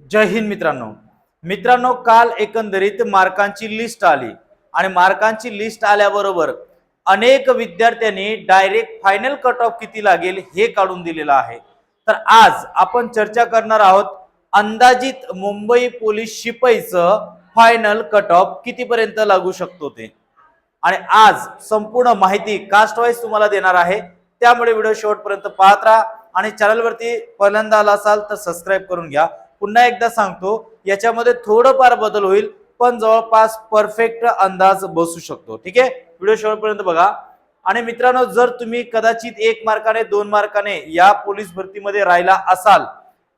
जय हिंद मित्रांनो. मित्रांनो काल एकंदरीत मार्कांची लिस्ट आली. आणि मार्कांची लिस्ट आल्याबरोबर अनेक विद्यार्थ्यांनी डायरेक्ट फायनल कट ऑफ किती लागेल हे काढून दिलेलं आहे. तर आज आपण चर्चा करणार आहोत अंदाजित मुंबई पोलीस शिपाईचं फायनल कट ऑफ कितीपर्यंत लागू शकतो ते. आणि आज संपूर्ण माहिती कास्ट वाईज तुम्हाला देणार आहे. त्यामुळे व्हिडिओ शेवटपर्यंत पाहत राहा आणि चॅनलवरती पहिल्यांदा आला असाल तर सबस्क्राईब करून घ्या. पुन्हा एकदा सांगतो याच्यामध्ये थोडंफार बदल होईल पण जवळपास परफेक्ट अंदाज बसू शकतो. ठीक आहे? व्हिडिओ शेवटपर्यंत बघा. आणि मित्रांनो जर तुम्ही कदाचित एक मार्काने दोन मार्काने या पोलीस भरतीमध्ये राहिला असाल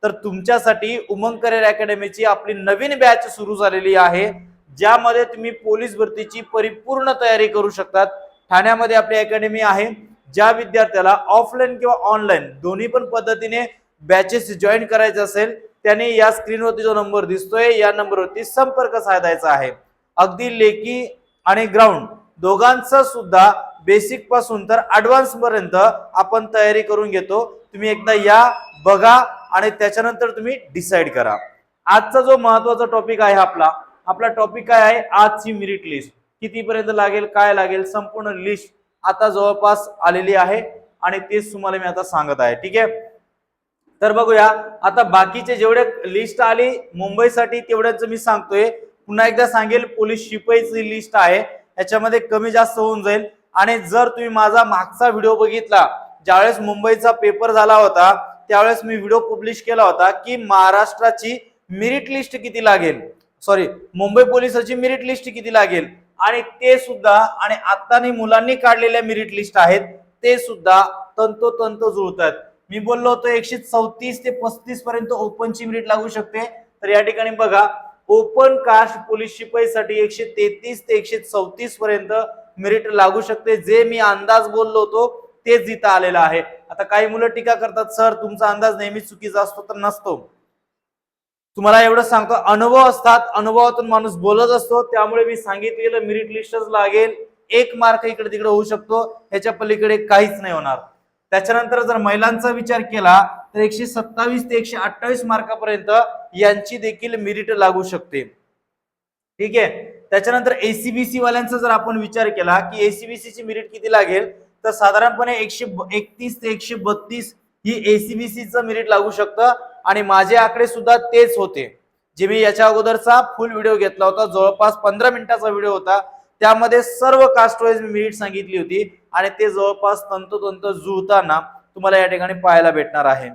तर तुमच्यासाठी उमंग करिअर अकॅडमीची आपली नवीन बॅच सुरू झालेली आहे ज्यामध्ये तुम्ही पोलीस भरतीची परिपूर्ण तयारी करू शकतात. ठाण्यामध्ये आपली अकॅडमी आहे ज्या विद्यार्थ्याला ऑफलाईन किंवा ऑनलाईन दोन्ही पण पद्धतीने बॅचेस जॉईन करायचे असेल त्याने या स्क्रीनवरती जो नंबर दिसतोय या नंबरवरती संपर्क साधायचा आहे. अगदी लेखी आणि ग्राउंड दोघांचं सुद्धा बेसिकपासून तर ऍडव्हान्स पर्यंत आपण तयारी करून घेतो. तुम्ही एकदा या बघा आणि त्याच्यानंतर तुम्ही डिसाईड करा. आजचा जो महत्त्वाचा टॉपिक आहे आपला आपला टॉपिक काय आहे? आजची मेरिट लिस्ट कितीपर्यंत लागेल काय लागेल? संपूर्ण लिस्ट आता जवळपास आलेली आहे आणि तेच तुम्हाला मी आता सांगत आहे. ठीक आहे? तर बघूया. आता बाकीचे जेवढे लिस्ट आली मुंबईसाठी तेवढ्याच मी सांगतोय. पुन्हा एकदा सांगेल पोलीस शिपाईची लिस्ट आहे. याच्यामध्ये कमी जास्त होऊन जाईल. आणि जर तुम्ही माझा मागचा व्हिडिओ बघितला ज्यावेळेस मुंबईचा पेपर झाला होता त्यावेळेस मी व्हिडिओ पब्लिश केला होता की महाराष्ट्राची मेरिट लिस्ट किती लागेल? सॉरी मुंबई पोलिसाची मेरिट लिस्ट किती लागेल? आणि ते सुद्धा आणि आत्तानी मुलांनी काढलेल्या मेरिट लिस्ट आहेत ते सुद्धा तंतोतंत जुळतात मी बोललो होतो एकशे चौतीस ते पस्तीस पर्यंत ओपनची मिरिट लागू शकते. तर या ठिकाणी बघा ओपन कास्ट पोलीस शिपाईसाठी एकशे तेहतीस ते एकशे चौतीस पर्यंत मेरिट लागू शकते. जे मी अंदाज बोललो होतो तेच जिथं आलेलं आहे. आता काही मुलं टीका करतात सर तुमचा अंदाज नेहमी चुकीचा असतो तर नसतो. तुम्हाला एवढं सांगतो अनुभव असतात. अनुभवातून माणूस बोलत असतो. त्यामुळे मी सांगितलेलं मेरिट लिस्टच लागेल. एक मार्क इकडे तिकडे होऊ शकतो. ह्याच्या पलीकडे काहीच नाही होणार. त्याच्यानंतर जर महिलांचा विचार केला तर एकशे सत्तावीस ते एकशे अठ्ठावीस मार्कापर्यंत यांची देखील मेरिट लागू शकते. ठीक आहे? त्याच्यानंतर एसीबीसी वाल्यांचा जर आपण विचार केला की एसीबीसी ची मेरिट किती लागेल? तर साधारणपणे एकशे एकतीस ते एकशे बत्तीस ही एसीबीसीचं मेरिट लागू शकतं. आणि माझे आकडे सुद्धा तेच होते. जे मी याच्या अगोदरचा फुल व्हिडिओ घेतला होता. जवळपास पंधरा मिनिटाचा व्हिडिओ होता. त्यामध्ये सर्व कास्ट वाईज मेरिट सांगितली होती. आणि ते जवळपास तंतोतंत जुळताना तुम्हाला या ठिकाणी पाहायला भेटणार आहे.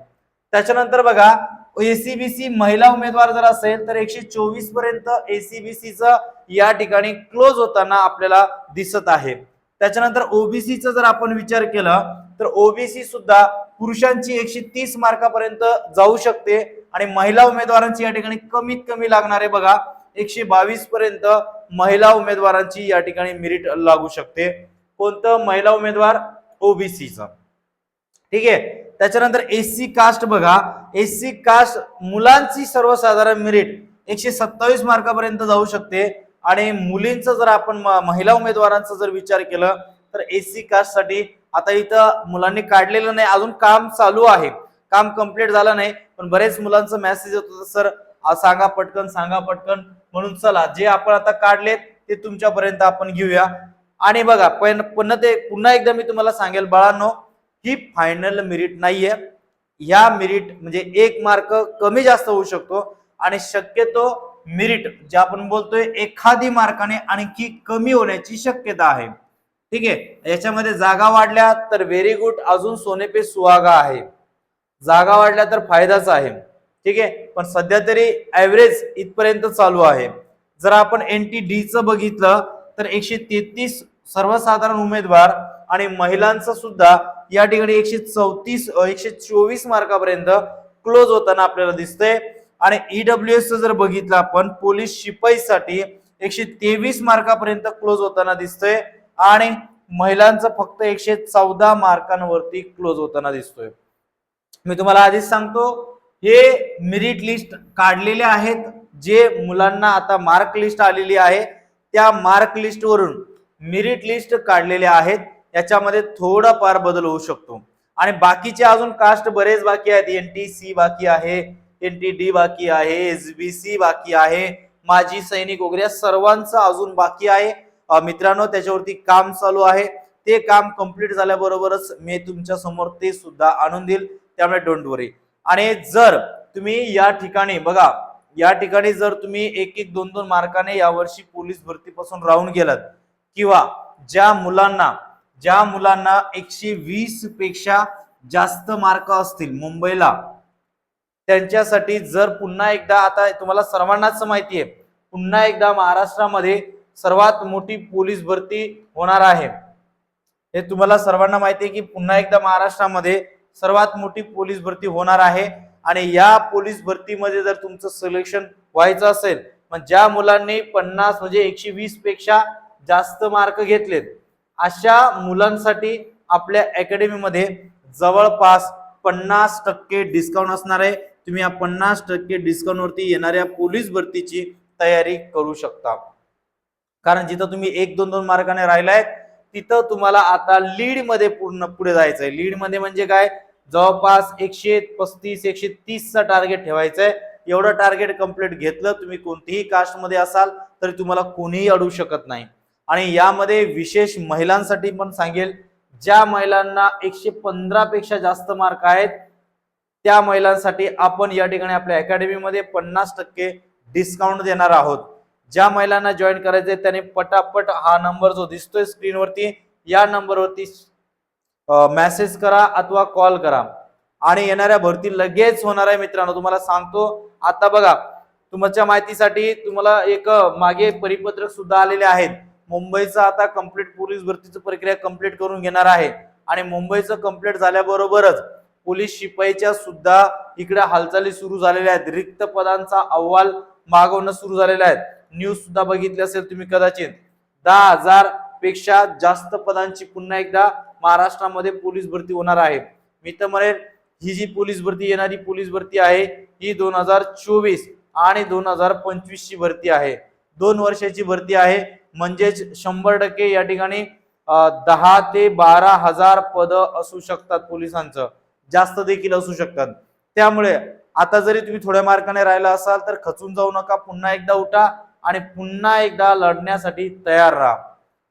त्याच्यानंतर बघा एसीबीसी महिला उमेदवार जर असेल तर एकशे चोवीसपर्यंत एसीबीसीचं या ठिकाणी क्लोज होताना आपल्याला दिसत आहे. त्याच्यानंतर ओबीसीचा जर आपण विचार केला तर ओबीसी सुद्धा पुरुषांची एकशे तीस मार्कापर्यंत जाऊ शकते आणि महिला उमेदवारांची या ठिकाणी कमीत कमी लागणारे बघा एकशे बावीस पर्यंत महिला उमेदवारांची या ठिकाणी मेरिट लागू शकते. कोणतं महिला उमेदवार? ओबीसीचं ठीक आहे? त्याच्यानंतर एससी कास्ट बघा. एससी कास्ट मुलांची सर्वसाधारण मेरिट एकशे सत्तावीस मार्कापर्यंत जाऊ शकते. आणि मुलींचं जर आपण महिला उमेदवारांचा जर विचार केलं तर एससी कास्टसाठी आता इथं मुलांनी काढलेलं नाही. अजून काम चालू आहे. काम कंप्लीट झालं नाही पण बरेच मुलांचं मेसेज येत होतं सर सांगा पटकन सांगा पटकन. म्हणून चला जे आपण आता काढलेत ते तुमच्यापर्यंत आपण घेऊया. आणि बघा पण पुन्हा ते पुन्हा एकदा मी तुम्हाला सांगेल बाळांनो ही फायनल मेरिट नाहीये. ह्या मेरिट म्हणजे एक मार्क कमी जास्त होऊ शकतो आणि शक्यतो मेरिट जे आपण बोलतोय एखादी मार्काने आणखी कमी होण्याची शक्यता आहे. ठीक आहे? याच्यामध्ये जागा वाढल्या तर व्हेरी गुड अजून सोनेपे सुहागा आहे. जागा वाढल्या तर फायदाच आहे. ठीक आहे? पण सध्या तरी ऍव्हरेज इथपर्यंत चालू आहे. जर आपण एन टी डीचं बघितलं तर एकशे तेहतीस सर्वसाधारण उमेदवार आणि महिलांचं सुद्धा या ठिकाणी एकशे चौतीस एकशे चोवीस मार्कापर्यंत क्लोज होताना आपल्याला दिसतंय. आणि ईडब्ल्यू एस जर बघितलं आपण पोलीस शिपाईसाठी एकशे तेवीस मार्कापर्यंत क्लोज होताना दिसतंय. आणि महिलांचं फक्त एकशे चौदा मार्कांवरती क्लोज होताना दिसतोय. मी तुम्हाला आधीच सांगतो हे मेरिट लिस्ट काढलेले आहेत जे मुलांना आता मार्क लिस्ट आलेली आहे. त्या मार्क लिस्ट वरून मेरिट लिस्ट काढलेल्या आहेत. याच्यामध्ये थोडाफार बदल होऊ शकतो. आणि बाकीचे अजून कास्ट बरेच बाकी आहेत. एन टी सी बाकी आहे एन टी डी बाकी आहे एस बी सी बाकी आहे माजी सैनिक वगैरे सर्वांचं अजून बाकी आहे. मित्रांनो त्याच्यावरती काम चालू आहे. ते काम कंप्लीट झाल्याबरोबरच मी तुमच्यासमोर ते सुद्धा आणून देईल. त्यामुळे डोंट वरी आणि जर तुम्ही या ठिकाणी बघा या ठिकाणी जर तुम्ही एक एक दोन दोन मार्काने यावर्षी पोलीस भरतीपासून राहून गेलात किंवा ज्या मुलांना ज्या मुलांना एकशे वीसपेक्षा जास्त मार्क असतील मुंबईला त्यांच्यासाठी जर पुन्हा एकदा आता तुम्हाला सर्वांनाच माहिती आहे पुन्हा एकदा महाराष्ट्रामध्ये सर्वात मोठी पोलीस भरती होणार आहे. हे तुम्हाला सर्वांना माहिती आहे की पुन्हा एकदा महाराष्ट्रामध्ये सर्वात मोठी पोलीस भरती होणार आहे. आणि या पोलीस भरतीमध्ये जर तुमचं सिलेक्शन व्हायचं असेल मग ज्या मुलांनी पन्नास म्हणजे एकशे वीसपेक्षा जास्त मार्क घेतलेत अशा मुलांसाठी आपल्या अकॅडमीमध्ये जवळपास पन्नास टक्के डिस्काउंट असणार आहे. तुम्ही या पन्नास टक्के डिस्काउंटवरती येणाऱ्या पोलीस भरतीची तयारी करू शकता. कारण जिथं तुम्ही एक दोन दोन मार्काने राहिलाय तिथं तुम्हाला आता लीडमध्ये पूर्ण पुढे जायचंय. लीडमध्ये म्हणजे काय? जवळपास एकशे पस्तीस एकशे तीसचा टार्गेट ठेवायचं आहे एवढं टार्गेट कंप्लीट घेतलं तुम्ही कोणतीही कास्टमध्ये असाल तरी तुम्हाला कोणीही अडवू शकत नाही. आणि यामध्ये विशेष महिलांसाठी पण सांगेल ज्या महिलांना एकशे पंधरापेक्षा जास्त मार्क आहेत त्या महिलांसाठी आपण या ठिकाणी आपल्या अकॅडमीमध्ये पन्नास टक्के डिस्काउंट देणार आहोत. ज्या महिलांना जॉईन करायचे त्याने पटापट हा नंबर जो दिसतोय स्क्रीनवरती या नंबरवरती मेसेज करा अथवा कॉल करा. आणि येणाऱ्या भरती लगेच होणार आहे मित्रांनो. तुम्हाला सांगतो आता बघा तुमच्या माहितीसाठी तुम्हाला एक मागे परिपत्रक सुद्धा आलेले आहेत. मुंबईचं आता कंप्लीट पोलीस भरतीची प्रक्रिया कंप्लीट करून घेणार आहे. आणि मुंबईचं कंप्लीट झाल्याबरोबरच पोलीस शिपाईच्या सुद्धा इकडे हालचाली सुरू झालेल्या आहेत. रिक्त पदांचा अहवाल मागवणं सुरू झालेलं आहे. न्यूज सुद्धा बघितली असेल तुम्ही कदाचित. दहा हजारपेक्षा जास्त पदांची पुन्हा एकदा महाराष्ट्रामध्ये पोलीस भरती होणार आहे. मी तर म्हणेन ही जी पोलीस भरती येणारी पोलीस भरती आहे ही दोन हजार चोवीस आणि दोन हजार पंचवीस ची भरती आहे. दोन वर्षाची भरती आहे. म्हणजेच शंभर टक्के या ठिकाणी दहा ते बारा हजार पद असू शकतात पोलिसांचं. जास्त देखील असू शकतात. त्यामुळे आता जरी तुम्ही थोड्या मार्काने राहिला असाल तर खचून जाऊ नका. पुन्हा एकदा उठा आणि पुन्हा एकदा लढण्यासाठी तयार राहा.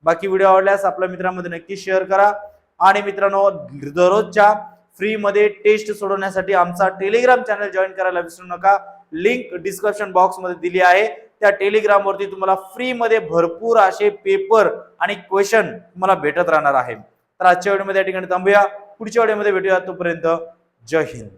बाकी व्हिडिओ आवडल्यास आपल्या मित्रांमध्ये नक्की शेअर करा. आणि मित्रांनो दररोजच्या फ्रीमध्ये टेस्ट सोडवण्यासाठी आमचा टेलिग्राम चॅनल जॉईन करायला विसरू नका. लिंक डिस्क्रिप्शन बॉक्समध्ये दिली आहे. त्या टेलिग्राम वरती तुम्हाला फ्री मध्ये भरपूर असे पेपर आणि क्वेश्चन तुम्हाला भेटत राहणार आहे. तर आजच्या व्हिडिओमध्ये या ठिकाणी थांबूया. पुढच्या व्हिडिओमध्ये भेटूया तोपर्यंत. जय हिंद.